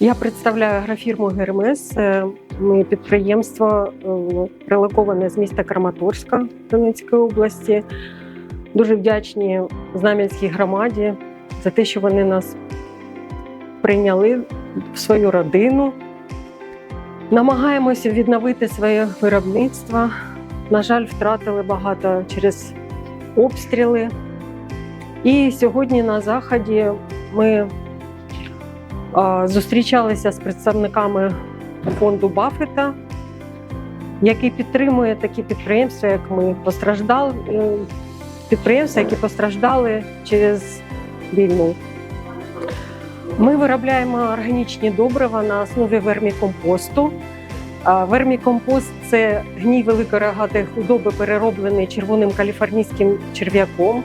Я представляю агрофірму Гермес. Е, Ми підприємство е, релоковане з міста Краматорська Донецької області. Дуже вдячні Знам'янській громаді за те, що вони нас прийняли в свою родину. Намагаємося відновити своє виробництво. На жаль, втратили багато через обстріли. І сьогодні на заході ми зустрічалися з представниками фонду Баффета, який підтримує такі підприємства, як ми постраждали, е, підприємства, які постраждали через війну. Ми виробляємо органічні добрива на основі вермікомпосту. Вермікомпост це гній великорогатої худоби, перероблений червоним каліфорнійським черв'яком.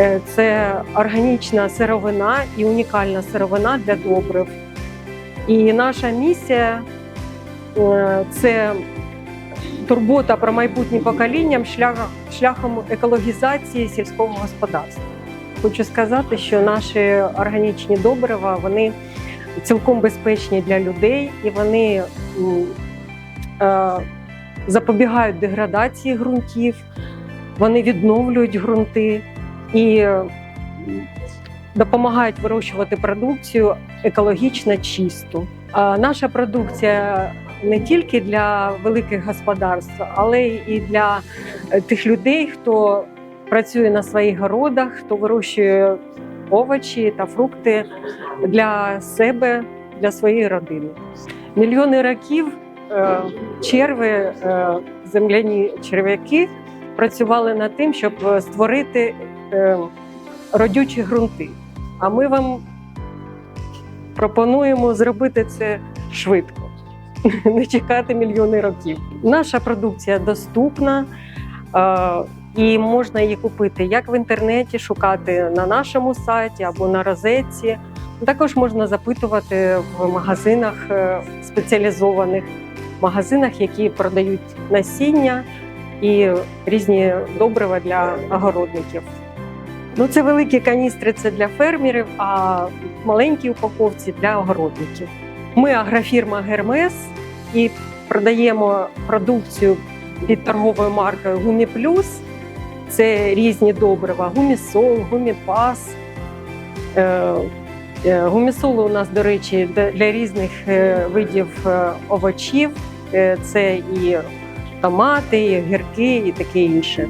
Е, Це органічна сировина і унікальна сировина для добрив. І наша місія е, це турбота про майбутнє покоління шляхом, екологізації сільського господарства. Хочу сказати, що наші органічні добрива вони цілком безпечні для людей і вони е, запобігають деградації ґрунтів, вони відновлюють ґрунти і допомагають вирощувати продукцію екологічно чисту. Наша продукція не тільки для великих господарств, але і для е, тих людей, хто працює на своїх городах, хто вирощує овочі та фрукти для себе, для своєї родини. Мільйони років е, черви, е, земляні черв'яки працювали над тим, щоб створити родючі ґрунти. А ми вам пропонуємо зробити це швидко, не чекати мільйони років. Наша продукція доступна. е, і можна її купити як в інтернеті, шукати на нашому сайті або на розетці. Також можна запитувати в магазинах е, спеціалізованих магазинах, які продають насіння і різні добрива для огородників. Ну, це великі каністри це для фермерів, а маленькі упаковці для огородників. Ми агрофірма Гермес і продаємо продукцію під торговою маркою Гумі Плюс. Це різні добрива: гумісол, гуміпас. Е, е, у нас, до речі, для різних е, видів овочів. Це і томати, і гірки, і таке інше.